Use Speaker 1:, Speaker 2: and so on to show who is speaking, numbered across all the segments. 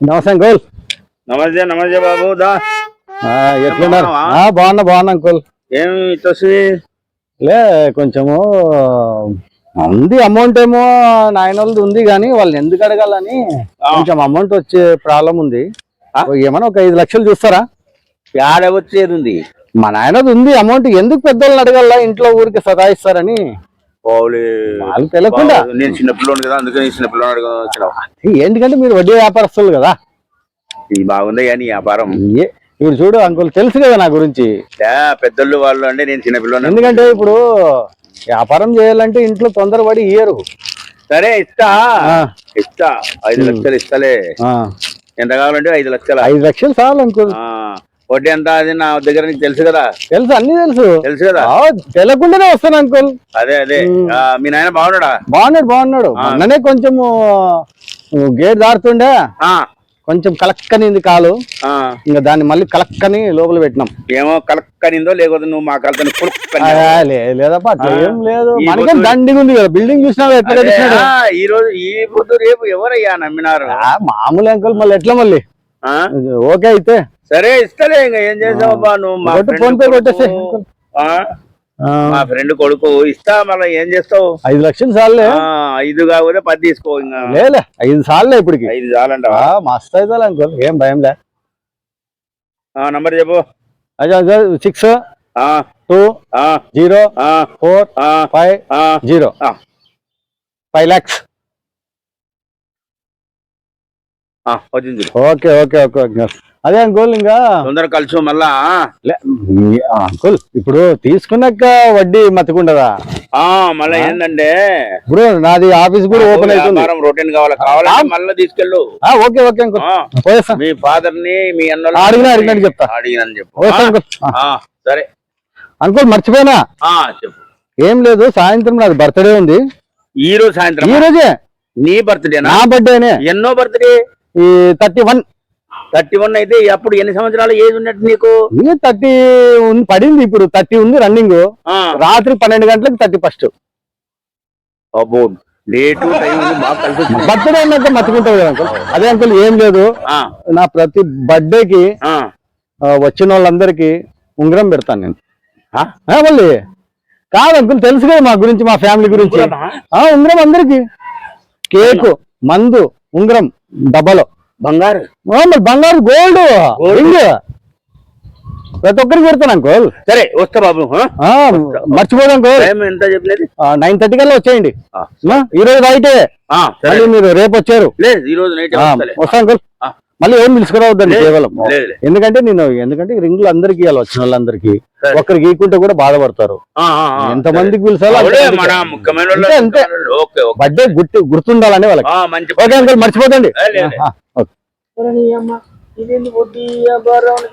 Speaker 1: నమస్తే అంకుల్.
Speaker 2: నమస్తే నమస్తే బాబు దా.
Speaker 1: ఎట్లున్నారు? బాగున్నా బాగున్నా అంకుల్.
Speaker 2: ఏమి తొసి
Speaker 1: లే కొంచెము ఉంది అమౌంట్ ఏమో నాయన వాళ్ళది ఉంది కానీ వాళ్ళని ఎందుకు అడగాలని కొంచెం అమౌంట్ వచ్చే ప్రాబ్లం ఉంది? ఏమన్నా ఒక ఐదు లక్షలు చూస్తారా?
Speaker 2: ఆడ వచ్చేది ఉంది?
Speaker 1: మా నాయనది ఉంది అమౌంట్ ఎందుకు పెద్దోళ్ళని అడగాల? ఇంట్లో ఊరికి సతాయిస్తారని.
Speaker 2: పోలే.
Speaker 1: వాళ్ళు తెలియకుండా
Speaker 2: నేను చిన్న పిల్లోడు కదా అందుకని చిన్న పిల్లోడు వచ్చినావు.
Speaker 1: ఏంటికంటే మీరు వడ్డీ వ్యాపారస్తులు కదా.
Speaker 2: ఇది బాగుంది కానీ వ్యాపారం.
Speaker 1: ఇప్పుడు చూడు అంకుల్ తెలుసు కదా నా గురించి.
Speaker 2: పెద్దోళ్ళు వాళ్ళు అంటే నేను చిన్న పిల్లోడు
Speaker 1: ఎందుకంటే ఇప్పుడు వ్యాపారం చేయాలంటే ఇంట్లో తొందరపడి ఇయ్యరు.
Speaker 2: సరే ఇస్తా. ఇస్తా. ఐదు లక్షలు ఇస్తలే. ఎంత కావాలంటే ఐదు లక్షల?
Speaker 1: ఐదు లక్షలు చాలు అంకుల్.
Speaker 2: వడ్డీ ఎంత అది నా దగ్గర నీకు తెలుసు కదా?
Speaker 1: తెలుసు అన్ని తెలుసు.
Speaker 2: తెలుసు కదా?
Speaker 1: తెలియకుండానే వస్తాను అంకుల్.
Speaker 2: అదే అదే. మీ నాయన బాగున్నాడా?
Speaker 1: బాగున్నాడు బాగున్నాడు. మొన్ననే కొంచెము గేట్ దాడుతుండే
Speaker 2: ఆ,
Speaker 1: కొంచెం కలక్కనింది కాలు.
Speaker 2: ఆ.
Speaker 1: ఇంకా దాన్ని మళ్ళీ కలక్కని లోపల పెట్టినాం.
Speaker 2: ఏమో కలక్కనిందో లేకపోతే నువ్వు మా కలతని
Speaker 1: లేదప్పా. ఏం లేదు. మనకేం దండిగా ఉంది కదా బిల్డింగ్ చూసినా ఎట్లా
Speaker 2: ఈ రోజు ఈ పొద్దు రేపు ఎవరయ్యా నమ్మినారు?
Speaker 1: మామూలు అంకుల్ మళ్ళీ ఎట్లా మళ్ళీ?
Speaker 2: ఆ?
Speaker 1: ఓకే అయితే.
Speaker 2: సరే ఇస్తలే ఇంకా ఏం చేసావబ్బా నువ్వు? మా
Speaker 1: ఫోన్ పే?
Speaker 2: ఆ, మా ఫ్రెండ్ కొడుకు ఇస్తా మళ్ళీ ఏం చేస్తావు?
Speaker 1: ఐదు లక్షలు
Speaker 2: ఆ, ఐదు కాకపోతే పది తీసుకో ఇంకా.
Speaker 1: లేలే ఐదు సార్లే ఇప్పటికి.
Speaker 2: ఐదు చాలంటావా
Speaker 1: ఆ, మస్తు అవుతా అంకుల్ ఏం భయం లే.
Speaker 2: ఆ, నంబర్ చెప్పు.
Speaker 1: అదే సిక్స్
Speaker 2: ఆ,
Speaker 1: టూ
Speaker 2: ఆ,
Speaker 1: జీరో
Speaker 2: ఆ,
Speaker 1: ఫోర్
Speaker 2: ఆ,
Speaker 1: ఫైవ్
Speaker 2: ఆ.
Speaker 1: జీరో.
Speaker 2: ఆ.
Speaker 1: ఫైవ్ ల్యాక్స్
Speaker 2: ఆ, వచ్చింది
Speaker 1: ఓకే ఓకే ఓకే ఓకే. అదే అంకుల్ ఇంకా?
Speaker 2: తొందర కలుసు మళ్ళా.
Speaker 1: అంకుల్ ఇప్పుడు తీసుకున్నాక వడ్డీ మతికుండదా
Speaker 2: మళ్ళీ ఏంటంటే
Speaker 1: ఇప్పుడు నాది ఆఫీస్ కూడా ఓపెన్ అవుతుంది.
Speaker 2: రొటీన్ కావాలి? కావాలంటే మళ్ళీ తీసుకెళ్ళు.
Speaker 1: ఆ, ఓకే ఓకే అంకుల్
Speaker 2: మీ ఫాదర్ని మీ అన్న
Speaker 1: అడిగినా అడిగినట్టు చెప్తా.
Speaker 2: అడిగినని చెప్పు. సరే.
Speaker 1: అంకుల్ మర్చిపోయినా?
Speaker 2: ఆ చెప్పు.
Speaker 1: ఏం లేదు సాయంత్రం నాది బర్త్డే ఉంది.
Speaker 2: ఈ రోజు సాయంత్రం
Speaker 1: ఈ రోజే?
Speaker 2: నీ బర్త్డేనా
Speaker 1: నా? బర్త్డేనే
Speaker 2: ఎన్నో బర్త్డే
Speaker 1: ఈ థర్టీ వన్
Speaker 2: థర్టీ వన్ అయితే అప్పుడు ఎన్ని సంవత్సరాలు ఏజ్ ఉన్నట్టు నీకు?
Speaker 1: థర్టీ పడింది ఇప్పుడు. థర్టీ ఉంది రన్నింగ్ రాత్రి పన్నెండు గంటలకు థర్టీ ఫస్ట్
Speaker 2: అబ్బో డేటు టైం ఉంది బాగా కలిసి వచ్చింది.
Speaker 1: బర్త్డే అన్నాక మర్చిపోతావు కదా అంకుల్ అదే అంకుల్ ఏం లేదు. నా ప్రతి బర్త్డేకి వచ్చిన వాళ్ళందరికీ ఉంగరం పెడతాను నేను. మళ్ళీ? కాదు అంకుల్ తెలుసు కదా మా గురించి మా ఫ్యామిలీ గురించి. ఉంగరం అందరికి. కేక్ మందు ఉంగరం. డబ్బాలో.
Speaker 2: బంగారు.
Speaker 1: మరి బంగారు గోల్డ్. రింగ్. ప్రతి ఒక్కరికి పెడతాను అంకుల్.
Speaker 2: సరే వస్తా బాబు.
Speaker 1: మర్చిపోదు అంకుల్.
Speaker 2: ఎంత చెప్పలేదు?
Speaker 1: నైన్ థర్టీ కల్లా వచ్చేయండి. ఈ రోజు మళ్ళీ మీరు రేపు వచ్చారు.
Speaker 2: ఈ రోజు నైట్
Speaker 1: వస్తా అంకుల్. మళ్ళీ ఏం పిలుచుకురావద్దండి కేవలం. ఎందుకంటే నేను ఎందుకంటే రింగులు అందరికి ఇవ్వాలి వచ్చిన వాళ్ళందరికీ.
Speaker 2: సరే.
Speaker 1: ఒక్కరికి ఇవ్వకుంటే కూడా బాధపడతారు. ఎంత. మందికి పిలిచాలో అంతే, బర్త్డే గుర్తు గుర్తుండాలని వాళ్ళకి.
Speaker 2: ఆ, మంచి
Speaker 1: ఓకే అంకుల్ మర్చిపోతండి.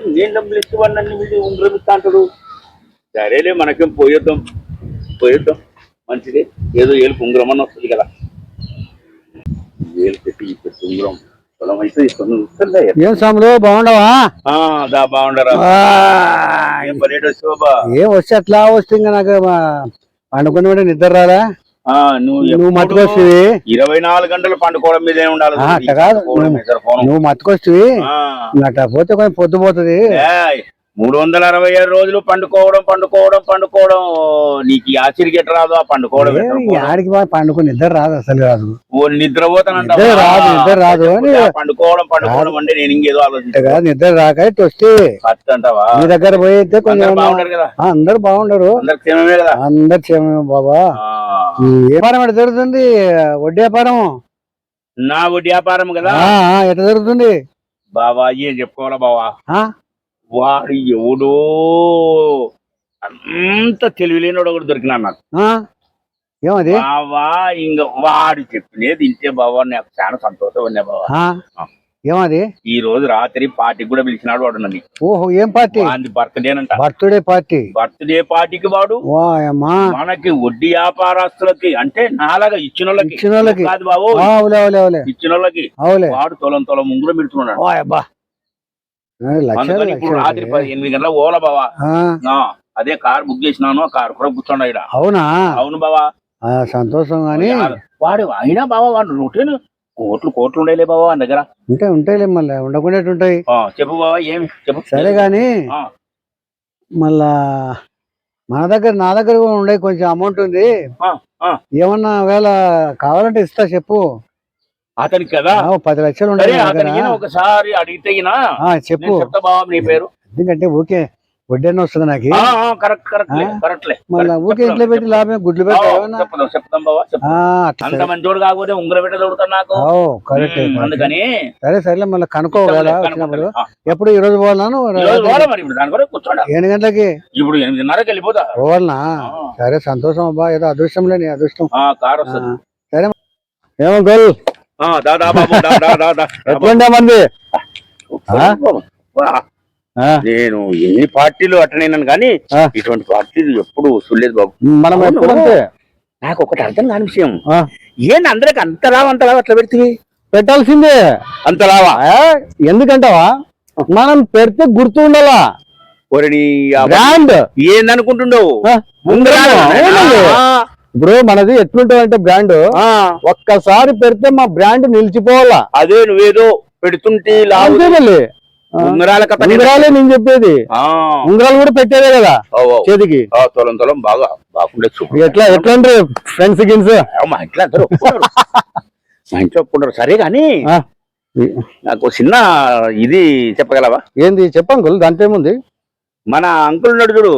Speaker 2: నేను డబ్బులు ఇచ్చేవాడిని అన్ని వీళ్ళు ఉంగరం ఇస్తా అంటాడు. సరేలే మనకేం పోయేద్దాం. పోయేద్దాం. మంచిది. ఏదో ఏలుపు ఉంగరం అని వస్తుంది కదా. ఏలు పెట్టి పెట్టి ఉంగరం. వస్తుందా?
Speaker 1: ఏం సాములు బాగుండవా?
Speaker 2: బాగుండరా. ఏం
Speaker 1: వస్తే అట్లా వస్తే ఇంకా నాకు పండుకుని కూడా నిద్ర రాదా
Speaker 2: నువ్వు
Speaker 1: మట్టుకొస్తుంది
Speaker 2: ఇరవై నాలుగు గంటలు పండుకోవడం మీదే ఉండాలి
Speaker 1: అట్ట కాదు. నువ్వు మట్టుకొస్తుంది
Speaker 2: ఆ.
Speaker 1: అట్లా పోతే కొంచెం పొద్దు పోతుంది.
Speaker 2: ఏయ్, మూడు వందల అరవై ఆరు రోజులు పండుకోవడం పండుకోవడం పండుకోవడం. నీకు ఈ ఆశ్చర్యత రాదు ఆ పండుకోవడం?
Speaker 1: ఆడికి పండుకుని నిద్ర రాదు అసలు రాదు
Speaker 2: ఓ?
Speaker 1: నిద్ర రాదు, నిద్ర రాదు
Speaker 2: పండుకోవడం పండుకోవడం అంటే నేను ఇంకేదో ఆలోచించా
Speaker 1: నిద్ర రాక వస్తే
Speaker 2: అంటావా
Speaker 1: మీ దగ్గర పోయితే కొంచెం
Speaker 2: అందరూ బాగుంటారు కదా?
Speaker 1: అందరు బాగుండరు.
Speaker 2: అందరికి క్షేమమే కదా?
Speaker 1: అందరు క్షేమమే బాబా. వ్యాపారం ఎట్లా జరుగుతుంది? వడ్డీ వ్యాపారం?
Speaker 2: నా వడ్డీ వ్యాపారం కదా?
Speaker 1: ఎట్లా జరుగుతుంది?
Speaker 2: బావా ఏం చెప్పుకోవాలా బావా?
Speaker 1: ఆ?
Speaker 2: వాడు ఎవడో? అంత తెలివిలేనోడు ఒకడు దొరికినా నాకు?
Speaker 1: ఏమది?
Speaker 2: బావా ఇంక వాడు చెప్పినది ఇంటే బావా నాకు చాలా సంతోషం ఉన్నా బావా?
Speaker 1: ఏమది?
Speaker 2: ఈ రోజు రాత్రి పార్టీకి కూడా పిలిచినాడు వాడు నన్ను.
Speaker 1: ఓహో ఏం పార్టీ?
Speaker 2: వాడి బర్త్డేనంట
Speaker 1: బర్త్డే పార్టీ.
Speaker 2: బర్త్డే పార్టీకి వాడు మనకి వడ్డీ వ్యాపారస్తులకి అంటే నాలాగా ఇచ్చిన వాళ్ళకి
Speaker 1: ఇచ్చిన వాళ్ళకి.
Speaker 2: కాదు బాబు ఇచ్చిన వాళ్ళకి వాడు తొలం తొలం ముంగురం పెడుతున్నాడు అందుకని ఇప్పుడు రాత్రి ఎనిమిది గంటల ఓల బావా? అదే కార్ బుక్ చేసినాను కార్ కూడా కూర్చోండి ఇక్కడ
Speaker 1: అవునా?
Speaker 2: అవును బావా.
Speaker 1: సంతోషం గాని.
Speaker 2: వాడు అయినా బావా వాడు రొటీన్ కోట్లు కోట్లు ఉండేలే బావా నా దగ్గర.
Speaker 1: ఉంటాయి ఉంటాయిలే మళ్ళీ ఉండకుండా ఉంటాయి.
Speaker 2: చెప్పు బావా ఏమి చెప్పు.
Speaker 1: సరే గాని మళ్ళా మన దగ్గర నా దగ్గర కూడా ఉండే కొంచెం అమౌంట్ ఉంది. ఏమన్నా వేళ కావాలంటే ఇస్తా చెప్పు.
Speaker 2: అతనికి కదా.
Speaker 1: పది లక్షలు.
Speaker 2: అతనికి ఒకసారి అడిగితే
Speaker 1: చెప్పు.
Speaker 2: చెప్తా నీ పేరు.
Speaker 1: ఎందుకంటే ఊకే వడ్డీ వస్తుంది నాకు.
Speaker 2: Correct correct? కరెక్ట్లే
Speaker 1: మళ్ళా ఊకే ఇంట్లో పెట్టి లాభం గుడ్లు పెట్టి ఏమన్నా
Speaker 2: చెప్తాం చెప్తాం బావా చెప్తాం.
Speaker 1: ఆ, అట్లా
Speaker 2: అంత
Speaker 1: సరే.
Speaker 2: మంచోడు కాకపోతే ఉంగరం పెట్ట దొరుకుతాను నాకు.
Speaker 1: ఓ కరెక్ట్
Speaker 2: ఉమ్, అందుకని
Speaker 1: సరే సరేలే మళ్ళీ కనుక్కో వచ్చినప్పుడు. ఎప్పుడు ఈ రోజు పోవాలను ఏడు గంటలకి?
Speaker 2: ఇప్పుడు ఎనిమిదిన్నరకి వెళ్ళిపోతా.
Speaker 1: పోవాలనా? సరే సంతోషం అబ్బా ఏదో అదృష్టం లేని అదృష్టం. సరే ఏమో గోల్. ఎట్లుండే మంది?
Speaker 2: నేను ఎన్ని పార్టీలు అట్టనైనాను కానీ. ఇటువంటి పార్టీలు ఎప్పుడు చూడలేదు బాబు.
Speaker 1: మనం అంతే
Speaker 2: నాకు ఒకటి అర్థం కాని విషయం. ఏంటి అందరికి అంతలా అంతలా అట్లా పెడితే?
Speaker 1: పెట్టాల్సిందే.
Speaker 2: అంతలావా
Speaker 1: ఎందుకంటావా? మనం పెడితే గుర్తు ఉండాలా? బ్రాండ్
Speaker 2: ఏందనుకుంటుండవు
Speaker 1: ఇప్పుడు మనది ఎట్లుంటుంది అంటే బ్రాండ్.
Speaker 2: ఆ,
Speaker 1: ఒక్కసారి పెడితే మా బ్రాండ్ నిలిచిపోవాలా?
Speaker 2: అదే నువ్వేదో పెడుతుంటే ఉంగరాల కథ
Speaker 1: ఉంగరాలే నేను చెప్పేది.
Speaker 2: ఆ,
Speaker 1: ఉంగరాలు కూడా పెట్టేదే కదా. చేతికి.
Speaker 2: ఆ, తొలం తొలం బాగా బాగుండే
Speaker 1: ఎట్లా ఎట్లా అంటే ఫ్రెండ్స్ గిన్స్?
Speaker 2: మా ఇంట్లో అందరూ. మా ఇంట్లో ఒప్పుకున్నారు. సరే కానీ నాకు చిన్న ఇది చెప్పగలవా?
Speaker 1: ఏంది చెప్పంకుల్ దాంట్లో ఏముంది?
Speaker 2: మన అంకుల్ ఉన్నాడు చూడు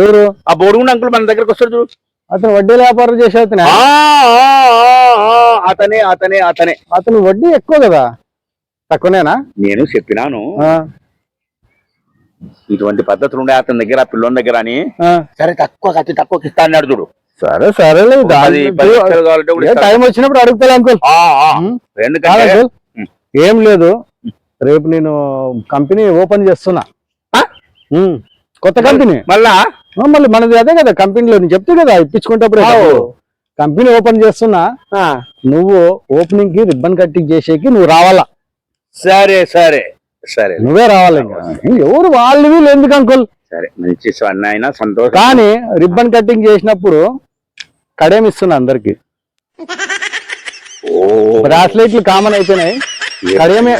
Speaker 1: ఎవరు?
Speaker 2: ఆ బోడుగుండ అంకుల్ మన దగ్గరకు వస్తాడు చూడు.
Speaker 1: అతను వడ్డీ వ్యాపారం చేసే అతనే?
Speaker 2: అతనే అతనే అతనే.
Speaker 1: అతను వడ్డీ ఎక్కువ కదా? తక్కువనేనా?
Speaker 2: నేను చెప్పినాను.
Speaker 1: ఆ,
Speaker 2: ఇటువంటి పద్ధతులు ఉండే అతని దగ్గర ఆ పిల్లోని దగ్గర అని. సరే తక్కువ అతి తక్కువ ఇస్తా అన్నాడు చూడు.
Speaker 1: సరే సరేలే
Speaker 2: ఇస్తాను.
Speaker 1: టైం వచ్చినప్పుడు అడుగుతా అంకుల్. ఏం లేదు. రేపు నేను కంపెనీ ఓపెన్ చేస్తున్నా. కొత్త కంపెనీ.
Speaker 2: మళ్ళా?
Speaker 1: మళ్ళీ మనది అదే కదా కంపెనీలో నేను చెప్తే కదా ఇప్పించుకుంటే. కంపెనీ ఓపెన్ చేస్తున్నా. నువ్వు ఓపెనింగ్కి రిబ్బన్ కట్టింగ్ చేసేకి నువ్వు రావాలా?
Speaker 2: సరే సరే సరే.
Speaker 1: నువ్వే రావాలి ఎవరు వాళ్ళు వీళ్ళు ఎందుకు అంకుల్.
Speaker 2: సరే మంచి అయినా సంతోషం.
Speaker 1: కానీ రిబ్బన్ కట్టింగ్ చేసినప్పుడు కడేం ఇస్తున్నా అందరికి?
Speaker 2: ఓ.
Speaker 1: బ్రాస్లెట్లు కామన్ అయిపోయినాయి కడియమే.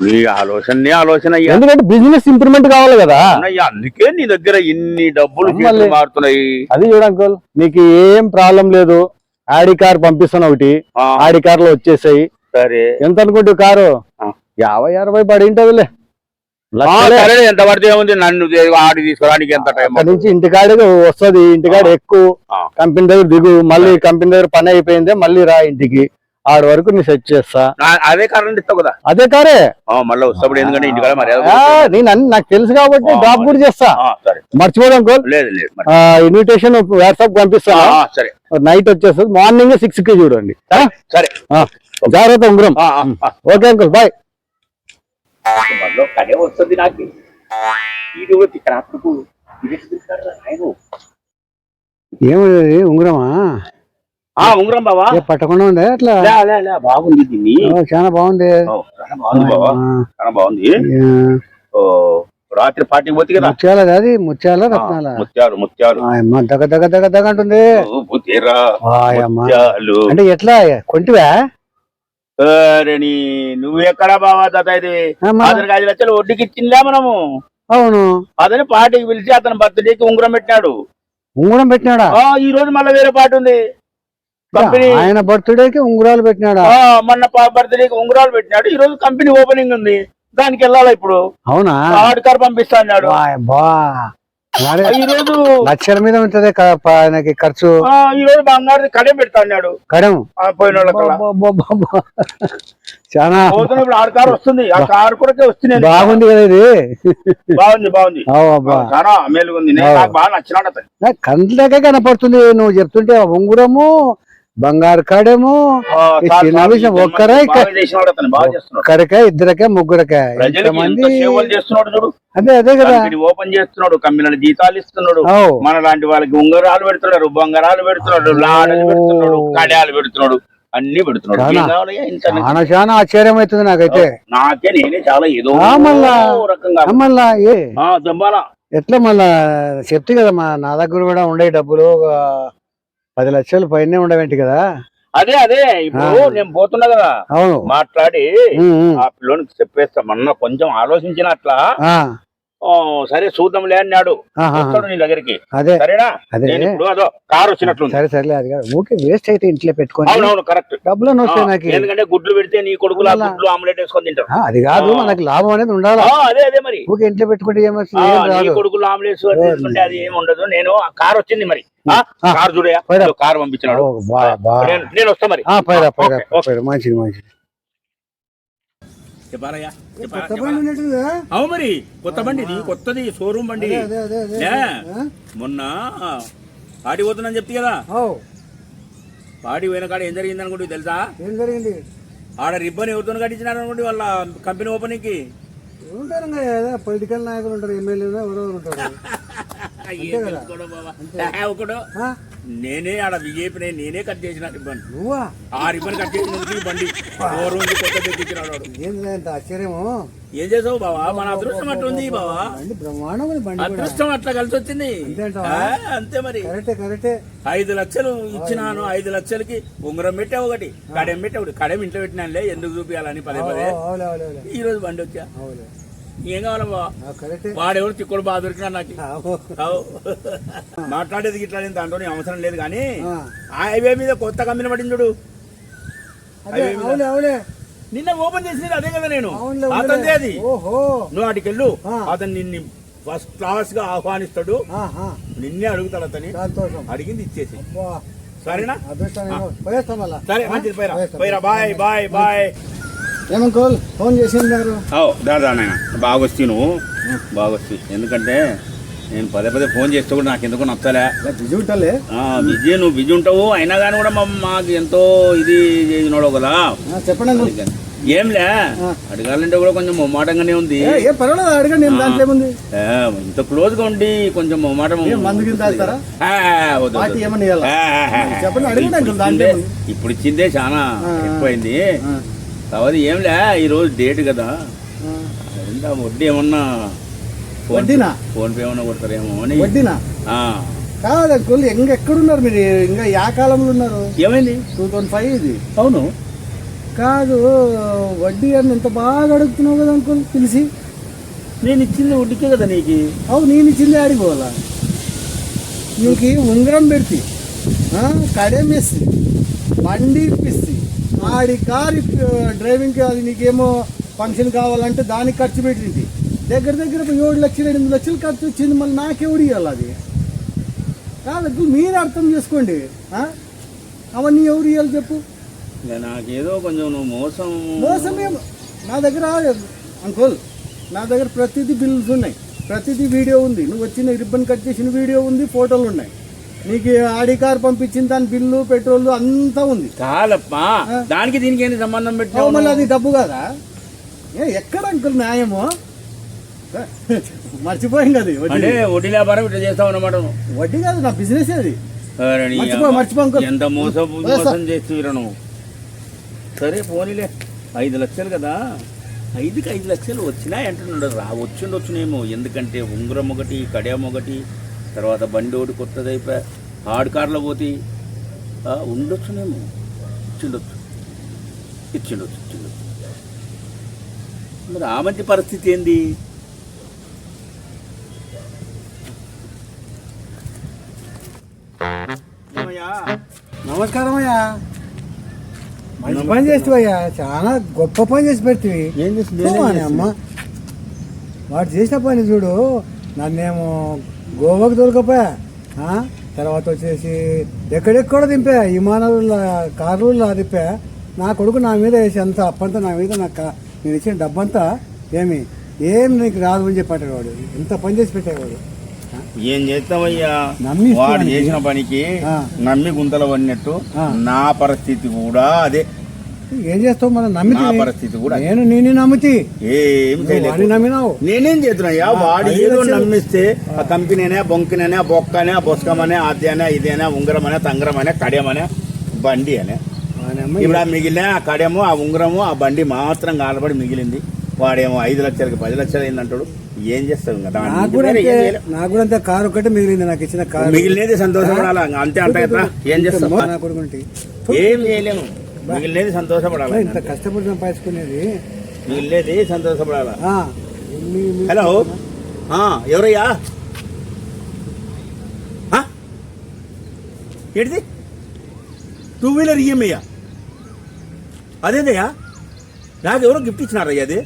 Speaker 2: నీ ఆలోచన నీ ఆలోచన అయ్యా.
Speaker 1: ఎందుకంటే బిజినెస్ ఇంప్రూవ్మెంట్ కావాలి కదా.
Speaker 2: అయ్యా అందుకే నీ దగ్గర ఇన్ని డబ్బులు. చేతులు మారుతున్నాయి.
Speaker 1: అది చూడు అంకుల్ నీకు ఏం ప్రాబ్లం లేదు. ఆడి కార్ పంపిస్తున్నా ఒకటి. ఆడి కార్లో వచ్చేసాయి.
Speaker 2: సరే.
Speaker 1: ఎంత అనుకుంటు కారు. యాభై అరవై పడి ఉంటదిలే.
Speaker 2: ఎంత పడితే ఏముంది? నన్ను ఆడి తీసుకురానికి ఎంత టైం
Speaker 1: నుంచి ఇంటికాడికి వస్తది ఇంటికాడ ఎక్కువ. కంపెనీ దగ్గర దిగు మళ్ళీ కంపెనీ దగ్గర పని అయిపోయిందే మళ్ళీ రా ఇంటికి. ఆడ వరకు నీ సెట్ చేస్తా.
Speaker 2: అదే కరెంట్ ఇస్తావు కదా?
Speaker 1: అదే కారే.
Speaker 2: మళ్ళీ వస్తాడు ఎందుకంటే ఇంటికాడ
Speaker 1: ఆ, నేను అన్ని నాకు తెలుసు కాబట్టి డ్రాప్ కూడా చేస్తా. మర్చిపోదు అంకుల్.
Speaker 2: లేదు లేదు మరి.
Speaker 1: ఇన్విటేషన్ వాట్సాప్ పంపిస్తా
Speaker 2: సరే.
Speaker 1: నైట్ వచ్చేస్తుంది. మార్నింగ్ సిక్స్కి చూడండి?
Speaker 2: సరే
Speaker 1: జాగ్రత్త ఉంగరం. Okay
Speaker 2: uncle bye. వస్తుంది నాకు?
Speaker 1: ఏమి ఉంగరమా?
Speaker 2: ఆ ఉంగరం బావా?
Speaker 1: ఏ పట్టకుండా ఉండే? అట్లా?
Speaker 2: బాగుంది దీన్ని.
Speaker 1: చాలా బాగుంది.
Speaker 2: ఓ, చాలా బాగుంది రాత్రి పార్టీకి పోతే కదా?
Speaker 1: ముత్యాల కాదు ముత్యాల రత్నాల.
Speaker 2: ముత్యాలు ముత్యాలు.
Speaker 1: ఆయమ్మ దగ దగ దగ దగ అంటుంది. అంటే ఎట్లా? కొంటివా?
Speaker 2: అరే నీ నువ్వు ఎక్కడ బావా తాత ఇది? అతనికి ఐదు లక్షలు వడ్డీకి ఇచ్చిందా మనము?
Speaker 1: అవును.
Speaker 2: అతని పార్టీకి పిలిచి అతని బర్త్డేకి ఉంగరం పెట్టినాడు.
Speaker 1: ఉంగరం పెట్టినాడా?
Speaker 2: ఆ ఈ రోజు మళ్ళీ వేరే పార్టీ ఉంది. కంపెనీ
Speaker 1: ఆయన బర్త్డేకి ఉంగరాలు పెట్టినాడా?
Speaker 2: మొన్న బర్త్డేకి ఉంగరాలు పెట్టినాడు. ఈ రోజు కంపెనీ ఓపెనింగ్ ఉంది. దానికి వెళ్ళాలి ఇప్పుడు?
Speaker 1: అవునా?
Speaker 2: ఆర్డ్ కార్ పంపిస్తా అన్నాడు. ఈ రోజు
Speaker 1: లక్షల మీద ఉంటది ఆయనకి ఖర్చు.
Speaker 2: ఈ రోజు బంగారు కడే పెడతా అన్నాడు.
Speaker 1: కడం
Speaker 2: పోయిన.
Speaker 1: చాలా
Speaker 2: ఇప్పుడు ఆరు కార్ వస్తుంది. ఆ కార్ కొరకే వస్తుంది
Speaker 1: బాగుంది కదా ఇది.
Speaker 2: బాగుంది బాగుంది. చాలా మేలుగా ఉంది. నేను- నాకు బాగా
Speaker 1: నాకు కంట్లకే కనపడుతుంది. నువ్వు చెప్తుంటే ఉంగురము బంగారు కాడేమో చిన్న విషయం ఒక్కరే ఒక్కరికే ఇద్దరికే ముగ్గురికే అదే అదే కదా.
Speaker 2: ఓపెన్ చేస్తున్నాడు కంపెనీల జీతాలు ఇస్తున్నాడు. మన లాంటి వాళ్ళకి ఉంగరాలు పెడుతున్నాడు బంగారాలు పెడుతున్నాడు లాడలు పెడుతున్నాడు కడాలు పెడుతున్నాడు అన్ని పెడుతున్నాడు.
Speaker 1: చాలా. చాలా ఆశ్చర్యం అవుతుంది నాకైతే.
Speaker 2: నాకే నేనే చాలా ఏదో
Speaker 1: మళ్ళా. మళ్ళా ఏ? ఎట్లా మళ్ళా? చెప్తే కదా మా నా దగ్గర కూడా ఉండే డబ్బులు పది లక్షలు పైనే ఉండవేంటి కదా?
Speaker 2: అదే అదే. ఇప్పుడు నేను పోతున్నా కదా.
Speaker 1: అవును.
Speaker 2: మాట్లాడి. ఆ పిల్లోనికి చెప్పేస్తా. మొన్న కొంచెం ఆలోచించిన అట్లా
Speaker 1: ఆ,
Speaker 2: "ఓ, సరే చూద్దాంలే అన్నాడు. వస్తాడు నీ దగ్గరికి.
Speaker 1: అదే.
Speaker 2: సరేనా?
Speaker 1: అదే.
Speaker 2: నేను ఇప్పుడు అదో కారు వచ్చినట్లుంది.
Speaker 1: సరే సరేలే అది కాదు. ఊకే వేస్ట్ అయితే ఇంట్లో పెట్టుకొని
Speaker 2: అవునవును కరెక్ట్.
Speaker 1: డబ్బులను వస్తాయి నాకు.
Speaker 2: ఎందుకంటే గుడ్లు పెడితే నీ కొడుకులు. గుడ్లు ఆమ్లెట్ వేసుకొని తింటారు.
Speaker 1: అది కాదు. మనకి లాభం అనేది ఉండాలి?
Speaker 2: అదే అదే మరి.
Speaker 1: ఊకే ఇంట్లో పెట్టుకుంటే ఏమొస్తుంది
Speaker 2: నీ కొడుకులు ఆమ్లెట్స్ అది తీసుకుంటే అది ఏమి ఉండదు. నేను ఆ కార్ వచ్చింది మరి. కార్ చూడయా. కార్ పంపించినాడు. నేను వస్తా మరి.
Speaker 1: మంచిది మంచిది.
Speaker 2: చెప్పారయ్యా అవు మరి కొత్త బండి ఇది కొత్తది షోరూమ్ బండి? మొన్న పాడి పోతుందని చెప్తే కదా పాడి పోయిన కాడ ఏం జరిగింది అనుకుంటే తెలుసా?
Speaker 3: ఏం జరిగింది?
Speaker 2: ఆడ రిబ్బన్ ఎవరితో కట్టించినారు అనుకోండి వాళ్ళ కంపెనీ ఓపెనింగ్కి.
Speaker 3: ఉంటారు పొలిటికల్ నాయకులు ఉంటారు ఎమ్మెల్యేలు ఎవరెవరు ఉంటారు.
Speaker 2: నేనే ఆడ విజయపి నేనే కట్ చేసిన రిబ్బన్
Speaker 3: నువ్వా?
Speaker 2: ఆ రిబ్బన్ కట్ చేసినందుకు ఈ బండి ఓ రోజు కొత్త తెప్పించినాడు
Speaker 3: ఆశ్చర్యము?
Speaker 2: ఏం చేసావు బావా? మన అదృష్టం బావా.
Speaker 3: బ్రహ్మాండం ఉంది బండి కూడా.
Speaker 2: అదృష్టం అట్లా కలిసి వచ్చింది అంతే మరి. ఐదు లక్షలు ఇచ్చినాను ఐదు లక్షలకి ఉంగరం పెట్టా ఒకటి. కడెం పెట్టా ఒకటి. కడెం ఇంట్లో పెట్టినానులే ఎందుకు చూపించాలని పదే పదే. ఈ రోజు బండి వచ్చా? ఏం కావాలా బావా
Speaker 3: ఆ, కరెక్టే.
Speaker 2: వాడెవరు తిక్కుడు బాగా దొరికినా నాకు. మాట్లాడేది ఇట్లా దాంట్లో అవసరం లేదు కానీ హైవే మీద కొత్త కంపెనీ పడింది చూడు. నిన్న ఓపెన్ చేసింది అదే కదా నేను. అతనిదే అది. నువ్వు అటుకి వెళ్ళు.
Speaker 3: ఆ.
Speaker 2: అతను నిన్ను ఫస్ట్ క్లాస్గా ఆహ్వానిస్తాడు.
Speaker 3: ఆహా,
Speaker 2: నిన్నే అడుగుతాడు అతని
Speaker 3: సంతోషం.
Speaker 2: అడిగింది ఇచ్చేసి. సరేనా? సరే మంచిది
Speaker 3: పోయేస్తాం.
Speaker 2: పోయిరా బాయ్ బాయ్ బాయ్.
Speaker 3: ఏమంకోల్ ఫోన్ చేసింది గారు
Speaker 2: దాదా నాయన. బాగా వస్తీ నువ్వు. బాగా వస్తీ ఎందుకంటే నేను పదే పదే ఫోన్ చేస్తే కూడా నాకు ఎందుకు నచ్చలే.
Speaker 3: బిజీ ఉంటాలే
Speaker 2: ఆ, బిజీ నువ్వు బిజీ ఉంటావు. అయినా కానీ కూడా మాకు ఎంతో ఇది చేసినాడు కదా.
Speaker 3: చెప్పండి.
Speaker 2: ఏంలే. అడగాలంటే కూడా కొంచెం మొమ్మాటంగానే ఉంది.
Speaker 3: ఏ పర్వాలేదు అడగండి. నేను దాంట్లో ఏముంది?
Speaker 2: ఇంత క్లోజ్గా ఉండి కొంచెం మొమ్మాటం.
Speaker 3: చెప్పండి,
Speaker 2: ఇప్పుడు? ఇచ్చిందే- చాలా. ఎక్కువైంది. కాబట్టి ఏంలే ఈ రోజు డేట్ కదా. ఎంత వడ్డీ ఏమన్నా ఫోన్
Speaker 3: వడ్డీనా?
Speaker 2: ఫోన్ పే ఏమన్నా కొడతారేమో అని.
Speaker 3: వడ్డీనా?
Speaker 2: ఆ.
Speaker 3: కాదు అంకుల్ ఇంకా ఎక్కడున్నారు మీరు? ఇంకా యా కాలంలో ఉన్నారు?
Speaker 2: ఏమైంది?
Speaker 3: టూ థౌసండ్ ఫైవ్ ఇది.
Speaker 2: అవును.
Speaker 3: కాదు వడ్డీ అని ఎంత బాగా అడుగుతున్నావు కదా అంకుల్ పిలిచి.
Speaker 2: నేను ఇచ్చింది వడ్డీకే కదా నీకు.
Speaker 3: అవు నేను ఇచ్చింది ఆడిపోవాలా నీకు ఉంగరం పెడితే కడేమేసి బండి ఇప్పిస్తే ఆడి కార్ డ్రైవింగ్కి అది నీకేమో ఫంక్షన్ కావాలంటే దానికి ఖర్చు పెట్టింది. దగ్గర దగ్గర ఒక ఏడు లక్షలు ఎనిమిది లక్షలు ఖర్చు వచ్చింది మళ్ళీ నాకెవడు ఇవ్వాలి అది. కాదు మీరు అర్థం చేసుకోండి? అవన్నీ ఎవరు ఇవ్వాలి చెప్పు?
Speaker 2: నాకేదో కొంచెం మోసం
Speaker 3: మోసం ఏం నా దగ్గర అంకుల్. నా దగ్గర ప్రతిదీ బిల్స్ ఉన్నాయి. ప్రతిదీ వీడియో ఉంది. నువ్వు వచ్చిన రిబ్బన్ కట్ చేసిన వీడియో ఉంది ఫోటోలు ఉన్నాయి. నీకు ఆడి కార్ పంపించిన దాని బిల్లు పెట్రోల్ అంతా ఉంది.
Speaker 2: కాదప్పా దానికి దీనికి ఏంటి సంబంధం పెట్టావు
Speaker 3: మళ్ళీ అది డబ్బు కదా? ఏ ఎక్కడ అంకుల్ న్యాయము? మర్చిపోయింది అది
Speaker 2: అంటే వడ్డీ వ్యాపారం ఇట్లా చేస్తావు అన్నమాట.
Speaker 3: వడ్డీ కాదు నా బిజినెస్ అది.
Speaker 2: ఎంత మోసం. మోసం నువ్వు? సరే పోనీలే. ఐదు లక్షలు కదా. ఐదుకి ఐదు లక్షలు వచ్చినాయి అంటున్నాడు. రా వచ్చిండొచ్చునేమో. ఎందుకంటే ఉంగరం ఒకటి కడియం ఒకటి తర్వాత బండి ఒకటి కొత్తది అయిపోయా హార్డ్ కార్లో పోతే ఉండొచ్చునేమో. ఇచ్చిండొచ్చు. ఇచ్చిండొచ్చు ఇచ్చిండొచ్చు. మరి ఆ మంచి పరిస్థితి ఏంది?
Speaker 3: నమస్కారం అయ్యా. మంచి పని చేస్తావయ్యా. చాలా గొప్ప పని చేసి పెడితే
Speaker 2: ఏం?
Speaker 3: చూడమని అమ్మ. వాడు చేసిన పని చూడు. నన్నేమో గోవాకు దొరకపోయా ఆ? తర్వాత వచ్చేసి ఎక్కడెక్కడ దింపా విమానాలు కార్లు దింపా నా కొడుకు నా మీద వేసి అంత అప్పంతా నా మీద నాకు నేను ఇచ్చిన డబ్బంతా ఏమి ఏం నీకు రాదు అని చెప్పాడు వాడు ఎంత పని చేసి పెట్టేవాడు?
Speaker 2: ఏం చేస్తావయ్యా
Speaker 3: నమ్మి
Speaker 2: వాడు. చేసిన పనికి. నమ్మి గుంతలు పడినట్టు. నా పరిస్థితి కూడా అదే
Speaker 3: ఏం చేస్తావు? మనం నమ్మితే
Speaker 2: పరిస్థితి కూడా
Speaker 3: నేను నేను నమ్మితే
Speaker 2: ఏం చేయలేదు
Speaker 3: నమ్మినావు.
Speaker 2: నేనేం చేస్తున్నాయ్యా? వాడు ఏదో. నమ్మిస్తే ఆ. కంపెనీనే బొంకినే బొక్కనే బొస్కమనే అదేనే ఇదేనే ఉంగరమనే తంగరమనే కడియమనే బండి అనే ఇప్పుడు ఆ మిగిలిన ఆ కడియము ఆ ఉంగరము ఆ బండి మాత్రం కాలబడి మిగిలింది. వాడేమో ఐదు లక్షలకి పది లక్షలు అయిందంటాడు ఏం చేస్తావు ఇంకా? దాని
Speaker 3: నాకు కూడా అంతే కారు ఒకటి మిగిలింది నాకు ఇచ్చిన కారు.
Speaker 2: మిగిలినది సంతోషం. అంతే అంటే? ఏం
Speaker 3: కొడుకుంటే
Speaker 2: ఏం చేయలేము. మిగిలినది సంతోషపడాలి
Speaker 3: ఇంత కష్టపడి సంపాదించుకునేది?
Speaker 2: మిగిలినది సంతోషపడాలి? హలో? ఎవరయ్యా? ఏంటిది? టూ వీలర్ ఈఎంఐయా అదేదయ్యా? నాకు ఎవరో గిఫ్ట్ ఇచ్చినారయ్యా అది?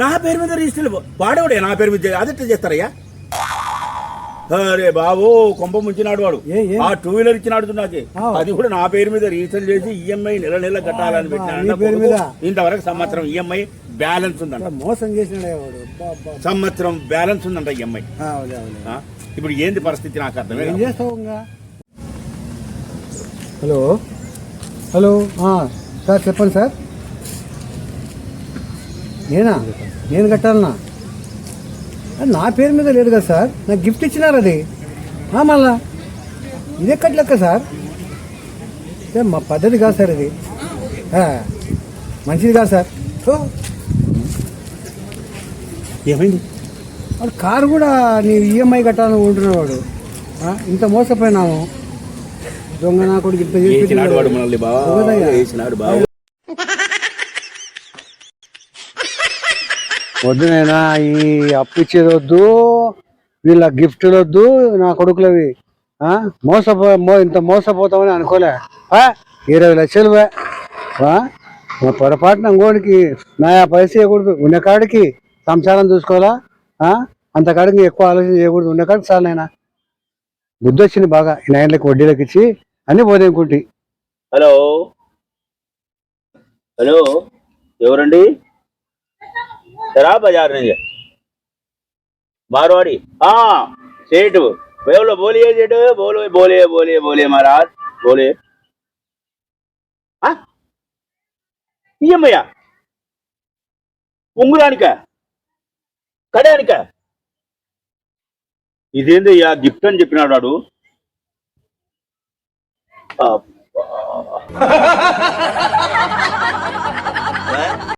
Speaker 2: నా పేరు మీద రిజిస్టర్ వాడేవాడే నా పేరు మీద? అదెట్లా చేస్తారయ్యా? అరే బాబు కొంప ముంచినాడు వాడు? ఆ టూ వీలర్ ఇచ్చినాడు నాకు. అది కూడా నా పేరు మీద రిజిస్టర్ చేసి ఈఎంఐ నెల నెల కట్టాలని
Speaker 3: నీ
Speaker 2: పెట్టినాడు
Speaker 3: పేరు మీద?
Speaker 2: ఇంతవరకు సంవత్సరం ఈఎంఐ బ్యాలెన్స్ ఉందంట.
Speaker 3: మోసం అబ్బా.
Speaker 2: సంవత్సరం బ్యాలెన్స్ ఉందంట ఈఎంఐ.
Speaker 3: ఆ?
Speaker 2: ఇప్పుడు ఏంది పరిస్థితి నాకు అర్థమే
Speaker 3: హలో? హలో? సార్ చెప్పండి సార్. నేనా? నేను కట్టాలనా? అది నా పేరు మీద లేదు కదా సార్? నాకు గిఫ్ట్ ఇచ్చినారు అది. మళ్ళా? ఇది ఎక్కడి లెక్క సార్? మా పద్ధతి కాదు సార్ ఇది. మంచిది కాదు సార్.
Speaker 2: ఏమైంది?
Speaker 3: వాడు కారు కూడా నీ ఈఎంఐ కట్టాలని ఉంటున్నాడు వాడు. ఆ, ఇంత మోసపోయినాము. దొంగ నా కొడుకు ఇంత చేసి
Speaker 2: వేసినాడు వాడు మనల్ని బాగా
Speaker 3: అవునయ్యా.
Speaker 2: వేసినాడు బాగా
Speaker 1: వద్దు నేనా ఈ అప్పు ఇచ్చేది వద్దు వీళ్ళ గిఫ్ట్లు వద్దు నా కొడుకులవి. మోసపో మో ఇంత మోసపోతామని అనుకోలే. ఇరవై లక్షలు బే. పొరపాటున ఇంకోడికి నా పైసలు చేయకూడదు ఉన్న కాడికి సంసారం చూసుకోవాలా? అంతకాడికి అంత కాడికి ఎక్కువ ఆలోచన చేయకూడదు. ఉన్న కాడికి చాలు నాయనా. బుద్ధి వచ్చింది బాగా. ఈ నాయనకి వడ్డీలకు ఇచ్చి అన్ని పోదేకుంటి
Speaker 2: హలో. హలో. ఎవరండి? शराब बाजार नहीं मारवाड़ी हाँ सेठ बोलो बोलिए सेठ बोलो बोलिए बोलिए बोलिए महाराज बोलिए ఇయ్యమ్మయ్యా ఉంగురానిక కడానిక ఇదేందయ్యా గిఫ్ట్ అని చెప్పినాడు వాడు అబ్బా.